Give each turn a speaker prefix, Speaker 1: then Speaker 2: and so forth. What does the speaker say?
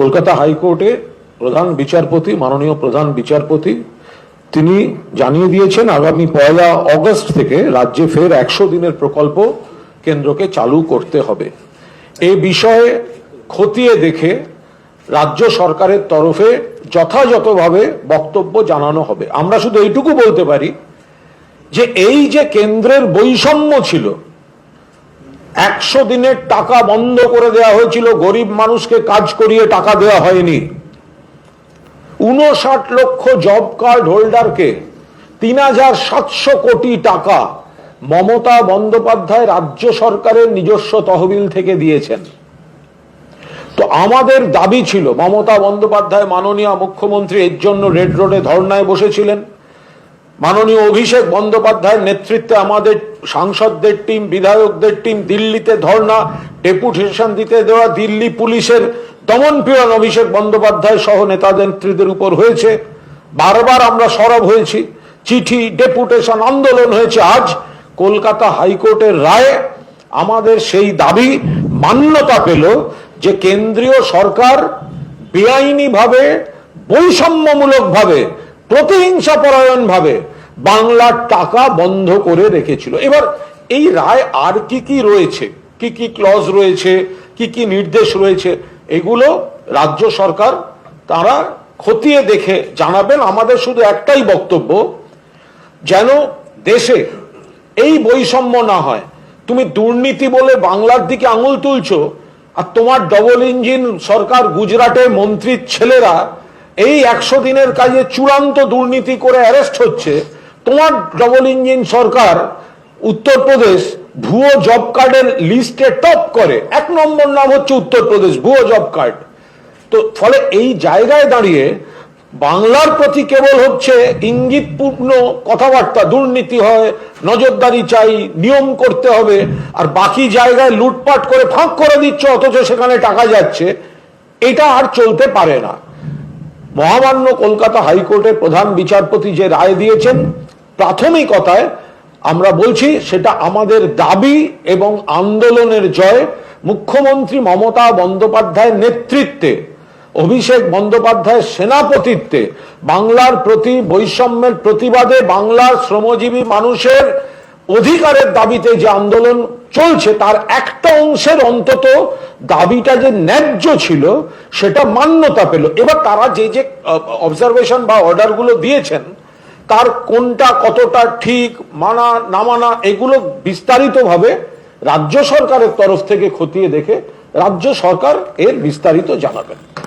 Speaker 1: কলকাতা হাইকোর্টে প্রধান বিচারপতি, মাননীয় প্রধান বিচারপতি, তিনি জানিয়ে দিয়েছেন আগামী পয়লা অগস্ট থেকে রাজ্যে ফের একশো দিনের প্রকল্প কেন্দ্রকে চালু করতে হবে। এ বিষয়ে খতিয়ে দেখে রাজ্য সরকারের তরফে যথাযথভাবে বক্তব্য জানানো হবে। আমরা শুধু এইটুকু বলতে পারি যে এই যে কেন্দ্রের বৈষম্য ছিল একশো দিনের টাকা বন্ধ করে দেওয়া হয়েছিল, গরিব মানুষকে কাজ করিয়ে টাকা দেওয়া হয়নি। উনষাট লক্ষ জব কার্ড হোল্ডারকে তিন হাজার সাতশো কোটি টাকা মমতা বন্দ্যোপাধ্যায় রাজ্য সরকারের নিজস্ব তহবিল থেকে দিয়েছেন। তো আমাদের দাবি ছিল, মমতা বন্দ্যোপাধ্যায় মাননীয় মুখ্যমন্ত্রী এর জন্য রেড রোডে ধর্নায় বসেছিলেন। মাননীয় অভিষেক বন্দ্যোপাধ্যায়ের নেতৃত্বে আমাদের সাংসদদের টিম, বিধায়কদের টিম দিল্লিতে ধর্না ডেপুটেশন দিতে দেওয়া, দিল্লি পুলিশের দমন পীড়ন অভিষেক বন্দ্যোপাধ্যায় সহ নেতাদের নেত্রীদের উপর হয়েছে। বারবার আমরা সরব হয়েছি। চিঠি, ডেপুটেশন আন্দোলন হয়েছে আজ। কলকাতা হাইকোর্টের রায়ে আমাদের সেই দাবি মান্যতা পেল যে কেন্দ্রীয় সরকার বেআইনিভাবে, বৈষম্যমূলকভাবে প্রতিহিংসাপরায়ণ ভাবে বাংলার টাকা বন্ধ করে রেখেছিল। এবার এই রায় আর কি কি রয়েছে? কি কি ক্লজ রয়েছে? কি কি নির্দেশ রয়েছে? এগুলো রাজ্য সরকার তারা খতিয়ে দেখে জানাবেন। আমাদের শুধু একটাই বক্তব্য, যেন দেশে এই বৈষম্য না হয়। তুমি দুর্নীতি বলে বাংলার দিকে আঙুল তুলছো, আর তোমার ডবল ইঞ্জিন সরকার গুজরাটে মন্ত্রীর ছেলেরা এই একশো দিনের কাজে চূড়ান্ত দুর্নীতি করে অ্যারেস্ট হচ্ছে তোমার ডবল ইঞ্জিন সরকার উত্তরপ্রদেশ ভুয়ো জব কার্ডের লিস্টে টপ করে। এক নম্বর নাম হচ্ছে উত্তরপ্রদেশ ভুয়ো জব কার্ড তো ফলে এই জায়গায় দাঁড়িয়ে বাংলার প্রতি কেবল হচ্ছে ইঙ্গিতপূর্ণ কথাবার্তা, দুর্নীতি হয়, নজরদারি চাই, নিয়ম করতে হবে, আর বাকি জায়গায় লুটপাট করে ফাঁক করে দিচ্ছে, অথচ সেখানে টাকা যাচ্ছে, এটা আর চলতে পারে না। মহামান্য কলকাতা হাইকোর্টের প্রধান বিচারপতি যে রায় দিয়েছেন প্রাথমিকতায় আমরা বলছি সেটা আমাদের দাবি এবং আন্দোলনের জয়। মুখ্যমন্ত্রী মমতা বন্দ্যোপাধ্যায়ের নেতৃত্বে, অভিষেক বন্দ্যোপাধ্যায়ের সেনাপতিত্বে, বাংলার প্রতি বৈষম্যের প্রতিবাদে বাংলার শ্রমজীবী মানুষের অধিকারের দাবিতে যে আন্দোলন চলছে, তার একটা অংশের অন্তত দাবিটা যে ন্যায্য ছিল, সেটা মান্যতা পেল। এবার তারা যে যে অবজারভেশন বা অর্ডারগুলো দিয়েছেন তার কোনটা কতটা ঠিক, মানা, না মানা, এগুলো বিস্তারিতভাবে রাজ্য সরকারের তরফ থেকে খতিয়ে দেখে রাজ্য সরকার এর বিস্তারিত জানাবেন।